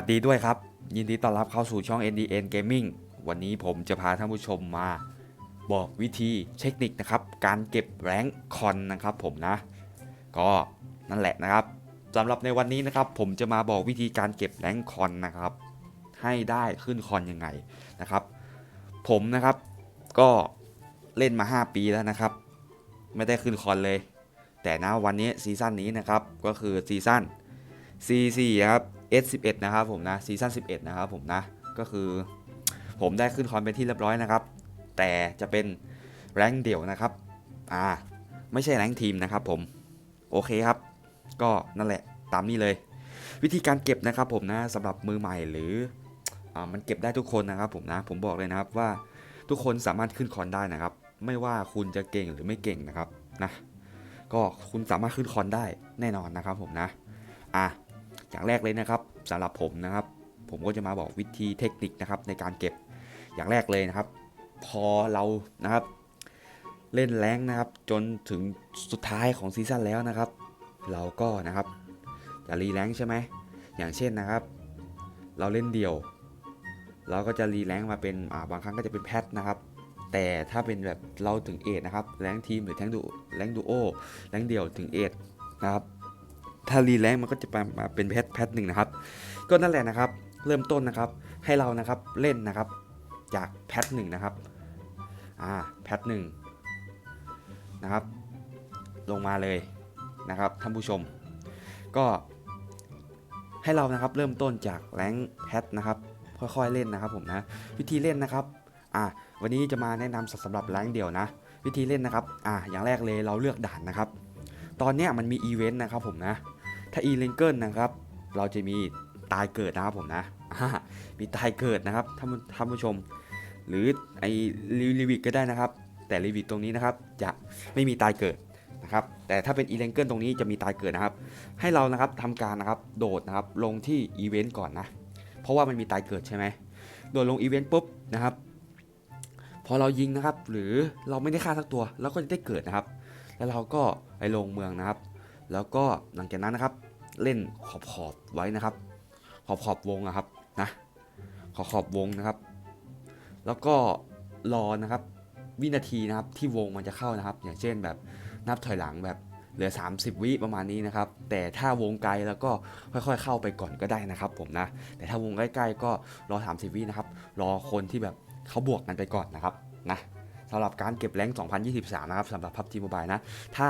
วัสดีด้วยครับ ยินดีต้อนรับเข้าสู่ช่อง NDN Gaming วันนี้ผมจะพาท่านผู้ชมมา บอกวิธีเทคนิคนะครับ การเก็บแรงคอนนะครับผมนะ ก็นั่นแหละนะครับสำหรับในวันนี้นะครับ ผมจะมาบอกวิธีการเก็บแรงค์คอนนะครับ ให้ได้ขึ้นคอนยังไงนะครับ ผมนะครับก็เล่นมา 5 ปีแล้วนะครับ ไม่ได้ขึ้นคอนเลย แต่นะวันนี้ซีซั่นนี้นะครับก็คือซีซั่น C4 ครับ S11 นะครับผมนะซีซั่น11 นะครับผมนะ ก็คือผมได้ขึ้นคอนเป็นที่เรียบร้อยนะครับ แต่จะเป็นแรงเดี่ยวนะครับ อ่า ไม่ใช่แรงทีมนะครับผม โอเคครับ ก็นั่นแหละตามนี้เลย วิธีการเก็บนะครับผมนะสำหรับมือใหม่หรืออ่ามันเก็บได้ทุกคนนะครับผมนะ ผมบอกเลยนะครับว่าทุกคนสามารถขึ้นคอนได้นะครับ ไม่ว่าคุณจะเก่งหรือไม่เก่งนะครับนะ ก็คุณสามารถขึ้นคอนได้แน่นอนนะครับผมนะ อะ อย่างแรกเลยนะครับสำหรับผมนะครับ ผมก็จะมาบอกวิธีเทคนิคนะครับในการเก็บอย่างแรกเลยนะครับ พอเรานะครับ เล่นแรงนะครับ จนถึงสุดท้ายของซีซั่นแล้วนะครับ เราก็นะครับจะรีแรงใช่ไหมอย่างเช่นนะครับ เราเล่นเดี่ยว เราก็จะรีแรงมาเป็นาบางครั้งก็จะเป็นแพทนะครับแต่ถ้าเป็นแบบเราถึงเอทนะครับ แรงทีมหรือแทงดูแรงดูโอแรงเดี่ยวถึงเอทนะครับ ถ้ารีแรงมันก็จะมาเป็นแพทแพทหนึ่งนะครับ ก็นั่นแหละนะครับ เริ่มต้นนะครับ ให้เรานะครับเล่นนะครับ จากแพทหนึ่งนะครับ อ่า แพทหนึ่งนะครับ ลงมาเลยนะครับท่านผู้ชม ก็ ให้เรานะครับเริ่มต้นจากแรงแพทนะครับ ค่อยๆเล่นนะครับผมนะ วิธีเล่นนะครับ อ่า วันนี้จะมาแนะนำสำหรับแรงเดียวนะ วิธีเล่นนะครับ อ่า อย่างแรกเลยเราเลือกด่านนะครับ ตอนนี้มันมีอีเวนต์นะครับผมนะ ถ้าอีเลนเกิลนะครับ เราจะมีตายเกิดนะครับผมนะ มีตายเกิดนะครับท่านผู้ท่านผู้ชม หรือไอรีวิกก็ได้นะครับ แต่รีวิกตรงนี้นะครับจะไม่มีตายเกิดนะครับ แต่ถ้าเป็นอีเลนเกิลตรงนี้จะมีตายเกิดนะครับ ให้เรานะครับทำการนะครับโดดนะครับลงที่อีเวนต์ก่อนนะ เพราะว่ามันมีตายเกิดใช่ไหมโดดลงอีเวนต์ปุ๊บนะครับ พอเรายิงนะครับ หรือเราไม่ได้ฆ่าสักตัวเราก็จะได้เกิดนะครับ แล้วเราก็ไปลงเมืองนะครับ แล้วก็หลังจากนั้นนะครับ เล่นขอบขอบไว้นะครับ ขอบขอบวงนะครับนะขอบขอบวงนะครับ แล้วก็รอนะครับ วินาทีนะครับที่วงมันจะเข้านะครับ อย่างเช่นแบบนับถอยหลังแบบเหลือ 30 วิประมาณนี้นะครับ แต่ถ้าวงไกลแล้วก็ค่อยๆเข้าไปก่อนก็ได้นะครับ ผมนะ แต่ถ้าวงใกล้ๆก็รอ 30 วินะครับ รอคนที่แบบเขาบวกกันไปก่อนนะครับนะ สำหรับการเก็บแรง 2023 นะครับสำหรับ PUBG Mobile นะ ถ้า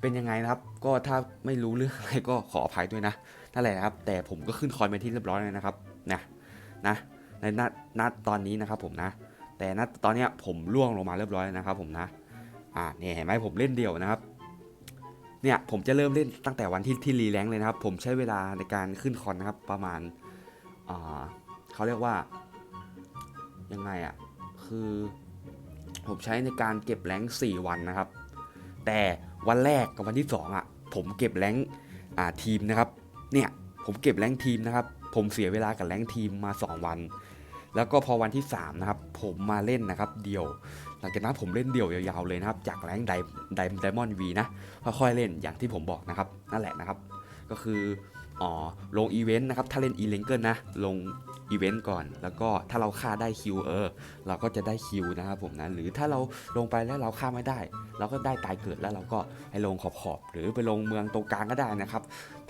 เป็นยังไงนะครับ ก็ถ้าไม่รู้เรื่องอะไรก็ขออภัยด้วยนะ นั่นแหละนะครับ แต่ผมก็ขึ้นคอยเป็นที่เรียบร้อยเลยนะครับ นะนะในนัดนัดตอนนี้นะครับผมนะ แต่นัดตอนเนี้ยผมล่วงลงมาเรียบร้อยแล้วนะครับ ผมนะ อ่าเนี่ยเห็นไหมผมเล่นเดี่ยวนะครับ เนี่ยผมจะเริ่มเล่นตั้งแต่วันที่ที่รีแรงค์เลยนะครับ ผมใช้เวลาในการขึ้นคอนนะครับ ประมาณอ่าเขาเรียกว่ายังไงอะ่ะคือ ผมใช้ในการเก็บแรง4วันนะครับ แต่วันแรกกับวันที่ 2อะผมเก็บแรงอ่าทีมนะครับ เนี่ยผมเก็บแรงทีมนะครับ ผมเสียเวลากับแรงทีมมา 2 วัน แล้วก็พอวันที่ 3 นะครับ ผมมาเล่นนะครับ เดี่ยว หลังจากนั้นผมเล่นเดี่ยวยาวๆเลยนะครับ จากแรงไดไดไดมอนด์วีนะค่อยๆเล่นอย่างที่ผมบอกนะครับ นั่นแหละนะครับ ก็คืออ๋อลงอีเวนต์นะครับ ถ้าเล่นอีเลนเกิลนะ ลง อีเวนต์ก่อน แล้วก็ถ้าเราฆ่าได้คิวเออ เราก็จะได้คิวนะครับผมนะ หรือถ้าเราลงไปแล้วเราฆ่าไม่ได้ เราก็ได้ตายเกิดแล้วเราก็ให้ลงขอบๆหรือไปลงเมืองตรงกลางก็ได้นะครับ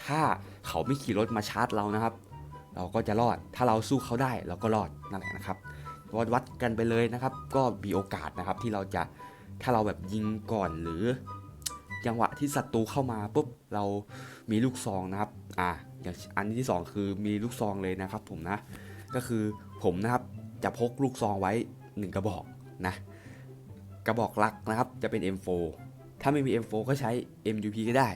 ถ้าเขาไม่ขี่รถมาชาร์จเรานะครับ เราก็จะรอด ถ้าเราสู้เขาได้เราก็รอดนั่นแหละนะครับวัดวัดกันไปเลยนะครับ ก็มีโอกาสนะครับที่เราจะถ้าเราแบบยิงก่อนหรือจังหวะที่ศัตรูเข้ามาปุ๊บเรามีลูกซองนะครับ อ่าอย่างอันที่สองคือมีลูกซองเลยนะครับผมนะ ก็คือผมนะครับจะพกลูกซองไว้ 1 กระบอกนะกระบอกหลักนะครับจะเป็น M4 ถ้าไม่มี M4 ก็ใช้ MUP ก็ได้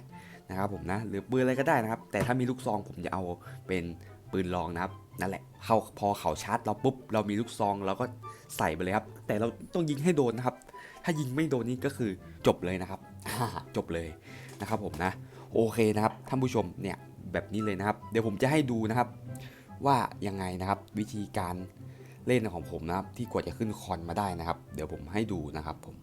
นะครับผมนะหรือปืนอะไรก็ได้นะครับ แต่ถ้ามีลูกซองผมจะเอาเป็นปืนรองนะครับนั่นแหละเขาพอเขาชาร์จเราปุ๊บเรามีลูกซองเราก็ใส่ไปเลยครับ แต่เราต้องยิงให้โดนนะครับ ถ้ายิงไม่โดนนี่ก็คือจบเลยนะครับจบเลยนะครับผมนะ โอเคนะครับท่านผู้ชมเนี่ยแบบนี้เลยนะครับ เดี๋ยวผมจะให้ดูนะครับ ว่ายังไงนะครับวิธีการเล่นของผมนะครับที่กว่าจะขึ้นคอนมาได้นะครับ เดี๋ยวผมให้ดูนะครับผม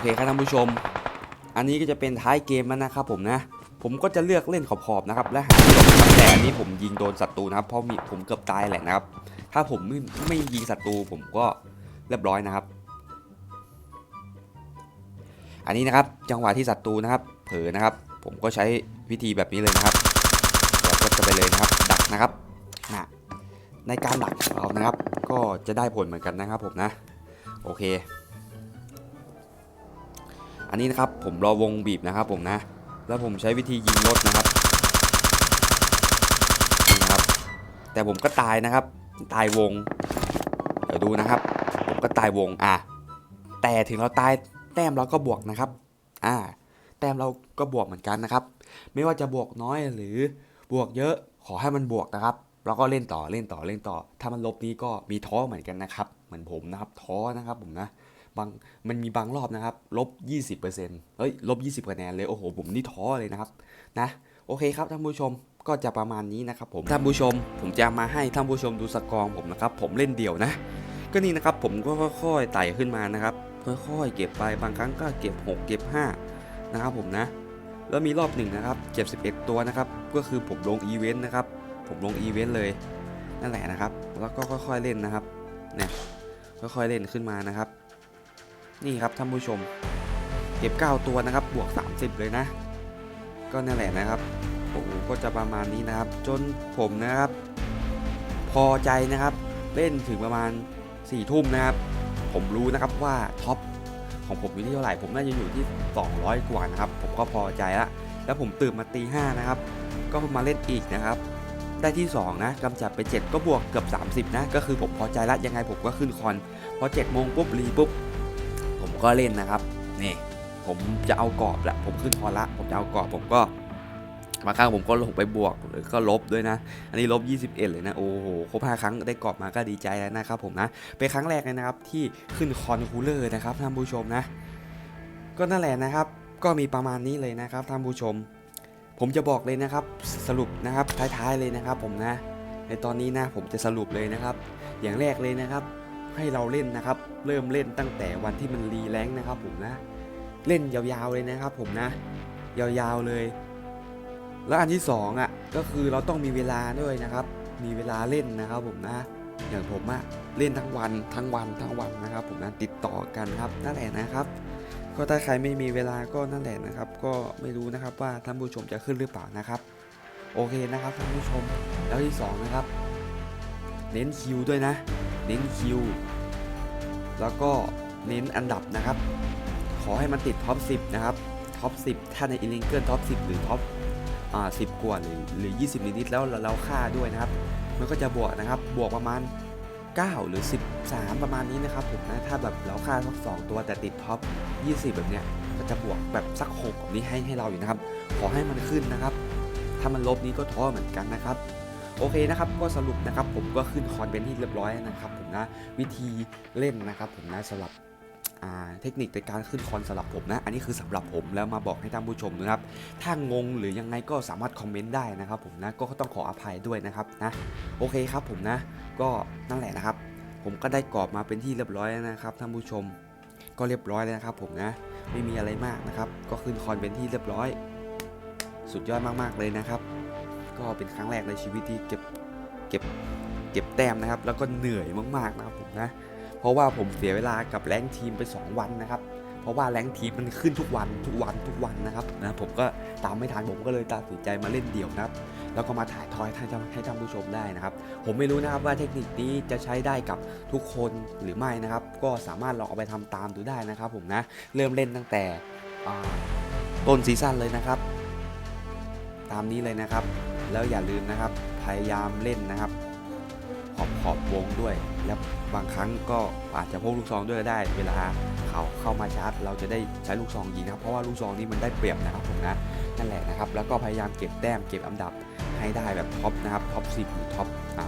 เคครับท่านผู้ชม อันนี้ก็จะเป็นท้ายเกมแล้วนะครับผมนะ ผมก็จะเลือกเล่นขอบๆนะครับและหาที่หลบนะครับแต่อันนี้ผมยิงโดนศัตรูนะครับเพราะมีผมเกือบตายแหละนะครับ ถ้าผมไม่ไม่ยิงศัตรูผมก็เรียบร้อยนะครับ อันนี้นะครับจังหวะที่ศัตรูนะครับ เผลอนะครับ ผมก็ใช้วิธีแบบนี้เลยนะครับแล้วก็จะไปเลยนะครับ ดักนะครับนะในการดักของเรานะครับ ก็จะได้ผลเหมือนกันนะครับผมนะ โอเค อันนี้นะครับผมรอวงบีบนะครับผมนะ แล้วผมใช้วิธียิงรถนะครับนี่นะครับ แต่ผมก็ตายนะครับ ตายวง เดี๋ยวดูนะครับ ผมก็ตายวงอะแต่ถึงเราตายแต้มเราก็บวกนะครับ อ่า แต้มเราก็บวกเหมือนกันนะครับ ไม่ว่าจะบวกน้อยหรือบวกเยอะขอให้มันบวกนะครับเราก็เล่นต่อเล่นต่อเล่นต่อ ถ้ามันลบนี้ก็มีท้อเหมือนกันนะครับ เหมือนผมนะครับท้อนะครับผมนะ บางมันมีบางรอบนะครับลบ20%เฮ้ยลบ20คะแนนเลยโอ้โหผมนี่ท้อเลยนะครับนะโอเคครับท่านผู้ชมก็จะประมาณนี้นะครับผมท่านผู้ชม ผมจะมาให้ท่านผู้ชมดูสกอร์ผมนะครับ ผมเล่นเดี่ยวนะ ก็นี่นะครับผมก็ค่อยๆไต่ขึ้นมานะครับค่อยๆเก็บไปบางครั้งก็เก็บ 6 เก็บ 5 นะครับผมนะ แล้วมีรอบหนึ่งนะครับเก็บ 11 ตัวนะครับ ก็คือผมลงอีเวนต์นะครับ ผมลงอีเวนต์เลยนั่นแหละนะครับ แล้วก็ค่อยๆเล่นนะครับเนี่ยค่อยๆเล่นขึ้นมานะครับ นี่ครับท่านผู้ชม เก็บ 9 ตัวนะครับ บวก 30 เลยนะ ก็นั่นแหละนะครับโอ้โหก็จะประมาณนี้นะครับ จนผมนะครับ พอใจนะครับ เล่นถึงประมาณ4ี่ทุ่มนะครับ ผมรู้นะครับว่าท็อปของผมอยู่ที่เท่าไหร่ ผมน่าจะอยู่ที่ 200 กว่านะครับ ผมก็พอใจละ แล้วผมตื่นมาตีห้านะครับ ก็มาเล่นอีกนะครับ ได้ที่ 2 นะกำจัดไป 7 ก็บวกเกือบ 30 นะ ก็คือผมพอใจละ ยังไงผมก็ขึ้นคอน พอ7โมงปุ๊บรีปุ๊บ ก็เล่นนะครับนี่ผมจะเอากรอบแหละผมขึ้นคอนละ ผมจะเอากรอบผมก็บางครั้งผมก็ลงไปบวกหรือก็ลบด้วยนะ อันนี้ลบ 21 เลยนะ โอ้โหครบ5ครั้งได้กรอบมาก็ดีใจแล้วนะครับผมนะ เป็นครั้งแรกเลยนะครับที่ขึ้นคอนคูลเลอร์นะครับท่านผู้ชมนะ ก็นั่นแหละนะครับ ก็มีประมาณนี้เลยนะครับท่านผู้ชม ผมจะบอกเลยนะครับสรุปนะครับท้ายๆเลยนะครับผมนะ ในตอนนี้นะผมจะสรุปเลยนะครับ อย่างแรกเลยนะครับ ให้เราเล่นนะครับ เริ่มเล่นตั้งแต่วันที่มันรีแรงนะครับ ผมนะ เล่นยาวๆเลยนะครับ ผมนะ ยาวๆเลย แล้วอันที่สองอะก็คือเราต้องมีเวลาด้วยนะครับ มีเวลาเล่นนะครับ ผมนะ อย่างผมอะเล่นทั้งวันทั้งวันทั้งวันนะครับ ผมนะติดต่อกันครับนั่นแหละนะครับ ก็ถ้าใครไม่มีเวลาก็นั่นแหละนะครับ ก็ไม่รู้นะครับว่าท่านผู้ชมจะขึ้นหรือเปล่านะครับโอเคนะครับท่านผู้ชมแล้วที่สองนะครับเน้นคิวด้วยนะ เน้นคิว แล้วก็เน้นอันดับนะครับ ขอให้มันติดท็อป 10 นะครับ ท็อป 10 ถ้าในอินเลนเกิลท็อป 10 หรือท็อปอ่า10กว่าหรือหรือ 20 นิดๆแล้วเราเราค่าด้วยนะครับ มันก็จะบวกนะครับ บวกประมาณ 9 หรือ 13 ประมาณนี้นะครับผมนะ ถ้าแบบเราค่าสัก2ตัวแต่ติดท็อป 20 แบบเนี้ย ก็จะบวกแบบสัก6แบบนี้ให้ให้เราอยู่นะครับ ขอให้มันขึ้นนะครับ ถ้ามันลบนี้ก็ท้อเหมือนกันนะครับ โอเคนะครับก็สรุปนะครับผมก็ขึ้นคอนเป็นที่เรียบร้อยนะครับผมนะวิธีเล่นนะครับผมนะสำหรับเทคนิคในการขึ้นคอนสำหรับผมนะ อันนี้คือสำหรับผมแล้วมาบอกให้ท่านผู้ชมนะครับ ถ้างงหรือยังไงก็สามารถคอมเมนต์ได้นะครับผมนะ ก็ต้องขออภัยด้วยนะครับนะ โอเคครับผมนะ ก็นั่นแหละนะครับ ผมก็ได้กรอบมาเป็นที่เรียบร้อยแล้วนะครับท่านผู้ชม ก็เรียบร้อยแล้วนะครับผมนะ ไม่มีอะไรมากนะครับ ก็ขึ้นคอนเป็นที่เรียบร้อย สุดยอดมากๆเลยนะครับ ก็เป็นครั้งแรกในชีวิตที่เก็บเก็บเก็บแต้มนะครับ แล้วก็เหนื่อยมากๆนะครับผมนะเพราะว่าผมเสียเวลากับแรงทีมไป 2 วันนะครับเพราะว่าแรงทีมมันขึ้นทุกวันทุกวันทุกวันนะครับนะผมก็ตามไม่ทันผมก็เลยตัดสินใจมาเล่นเดี่ยวนะครับ แล้วก็มาถ่ายทอยให้ท่านให้ท่านผู้ชมได้นะครับ ผมไม่รู้นะครับว่าเทคนิคนี้จะใช้ได้กับทุกคนหรือไม่นะครับ ก็สามารถลองเอาไปทำตามดูได้นะครับ ผมนะเริ่มเล่นตั้งแต่ต้นซีซั่นเลยนะครับ ตามนี้เลยนะครับ แล้วอย่าลืมนะครับ พยายามเล่นนะครับ ขอบขอบวงด้วย แล้วบางครั้งก็อาจจะพกลูกซองด้วยได้ เวลาเขาเข้ามาชาร์จ เราจะได้ใช้ลูกซองยิงนะครับ เพราะว่าลูกซองนี้มันได้เปรียบนะครับผมนะนั่นแหละนะครับ แล้วก็พยายามเก็บแต้มเก็บอันดับให้ได้แบบท็อปนะครับท็อป10หรือท็อปอ่า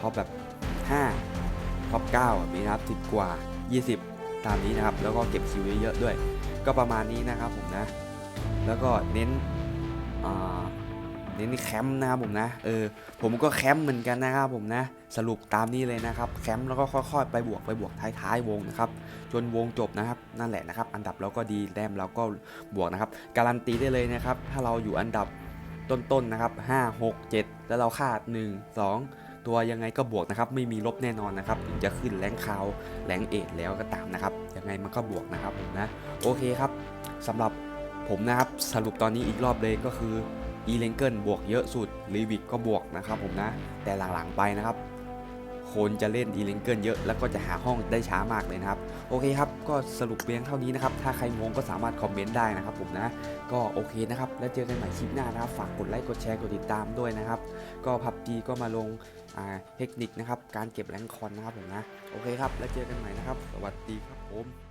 ท็อปแบบ 5ท็อป9แบบนี้นะครับ 10 กว่า 20 ตามนี้นะครับ แล้วก็เก็บคิวเยอะๆด้วย ก็ประมาณนี้นะครับผมนะ แล้วก็เน้น น้นแคมป์นะครับผมนะ เออ ผมก็แคมป์เหมือนกันนะครับผมนะ สรุปตามนี้เลยนะครับ แคมป์แล้วก็ค่อยๆ ไปบวกไปบวกท้ายๆวงนะครับ จนวงจบนะครับ นั่นแหละนะครับ อันดับเราก็ดีแต้มเราก็บวกนะครับ การันตีได้เลยนะครับ ถ้าเราอยู่อันดับต้นๆนะครับ 5 6 7 แล้วเราคาด 1 2 ตัวยังไงก็บวกนะครับ ไม่มีลบแน่นอนนะครับถึงจะขึ้นแรงคาวแรงเอทแล้วก็ตามนะครับ ยังไงมันก็บวกนะครับผมนะ โอเคครับสำหรับ ผมนะครับสรุปตอนนี้อีกรอบเลยก็คือ e l e n g e l บวกเยอะสุด r e v i c ก็บวกนะครับผมนะ แต่หลังๆไปนะครับคนจะเล่น e l e n g e l เยอะแล้วก็จะหาห้องได้ช้ามากเลยนะครับ โอเคครับ ก็สรุปเพียงเท่านี้นะครับ ถ้าใครงงก็สามารถคอมเมนต์ได้นะครับผมนะ ก็โอเคนะครับ แล้วเจอกันใหม่คลิปหน้านะครับ ฝากกดไลค์กดแชร์กดติดตามด้วยนะครับ ก็พับจีก็มาลงาเทคนิคนะครับ การเก็บแรงคอนนะครับผมนะ โอเคครับ แล้วเจอกันใหม่นะครับ สวัสดีครับผม